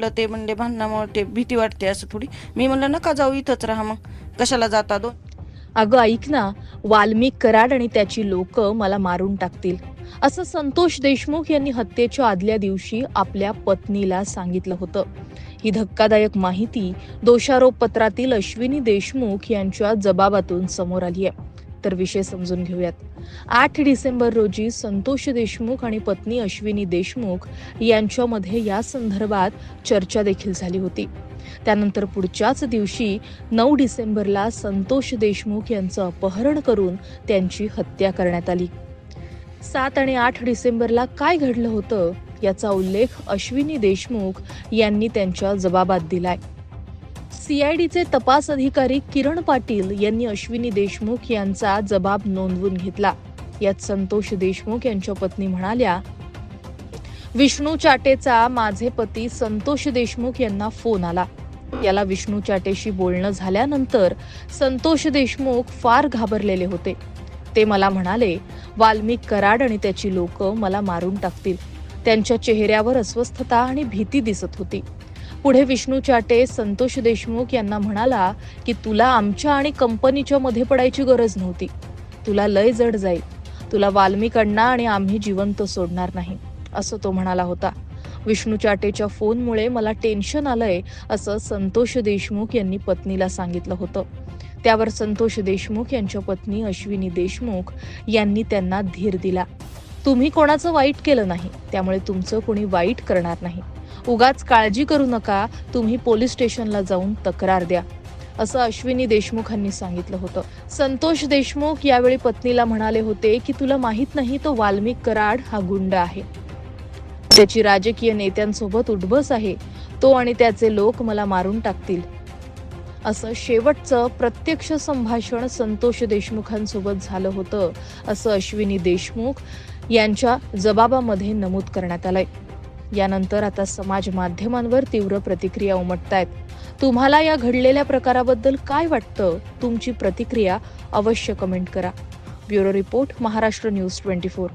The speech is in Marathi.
म्हणलं ते म्हणले भांडणामुळे ते भीती वाटते असं थोडी. मी म्हणलं नका जाऊ इथंच राहा मग. कशाला जाता दोन? अगं ऐक ना. वाल्मिक कराड आणि त्याची लोक मला मारून टाकतील. असं संतोष देशमुख यांनी हत्येच्या आदल्या दिवशी आपल्या पत्नीला सांगितलं होतं. ही धक्कादायक माहिती दोषारोप पत्रातील अश्विनी देशमुख यांच्या जबाबातून समोर आली आहे तर विषय समजून घेऊयात. आठ डिसेंबर रोजी संतोष देशमुख आणि पत्नी अश्विनी देशमुख यांच्यामध्ये या संदर्भात चर्चा देखील झाली होती. त्यानंतर पुढच्याच दिवशी नऊ डिसेंबरला संतोष देशमुख यांचं अपहरण करून त्यांची हत्या करण्यात आली. सात आणि आठ डिसेंबरला काय घडलं होतं याचा उल्लेख अश्विनी देशमुख यांनी त्यांच्या जबाबात दिलाय. सीआयडीचे तपास अधिकारी किरण पाटील यांनी अश्विनी देशमुख यांचा जबाब नोंदवून घेतला. यात संतोष देशमुख यांच्या पत्नी म्हणाल्या विष्णू चाटेचा माझे पती संतोष देशमुख यांना फोन आला. याला विष्णू चाटेशी बोलणं झाल्यानंतर संतोष देशमुख फार घाबरलेले होते. ते मला म्हणाले वाल्मिक कराड आणि त्याची लोक मला मारून टाकतील. त्यांच्या चेहऱ्यावर अस्वस्थता आणि भीती दिसत होती. पुढे विष्णू चाटे संतोष देशमुख यांना म्हणाला की तुला आमच्या आणि कंपनीच्या मध्ये पडायची गरज नव्हती. तुला लय जड जाईल. तुला वाल्मिकांना आणि आम्ही जिवंत सोडणार नाही. असं तो म्हणाला होता. विष्णू चाटेच्या फोनमुळे मला टेन्शन आलंय असं संतोष देशमुख यांनी पत्नीला सांगितलं होतं. त्यावर संतोष देशमुख यांच्या पत्नी अश्विनी देशमुख यांनी त्यांना धीर दिला. तुम्ही कोणाचं वाईट केलं नाही. त्यामुळे तुमचं कोणी वाईट करणार नाही. उगाच काळजी करू नका तुम्ही पोलीस स्टेशनला जाऊन तक्रार द्या. असं अश्विनी देशमुखांनी सांगितलं होतं. संतोष देशमुख यावेळी पत्नीला म्हणाले होते की तुला माहीत नाही तो वाल्मिक कराड हा गुंड आहे. त्याची राजकीय नेत्यांसोबत उठबस आहे. तो आणि त्याचे लोक मला मारून टाकतील. असं शेवटचं प्रत्यक्ष संभाषण संतोष देशमुखांसोबत झालं होतं असं अश्विनी देशमुख यांच्या जबाबामध्ये नमूद करण्यात आलंय. यानंतर आता समाज माध्यमांवर तीव्र प्रतिक्रिया उमटतायत. तुम्हाला या घडलेल्या प्रकाराबद्दल काय वाटतं? तुमची प्रतिक्रिया अवश्य कमेंट करा. Bureau report Maharashtra news twenty four.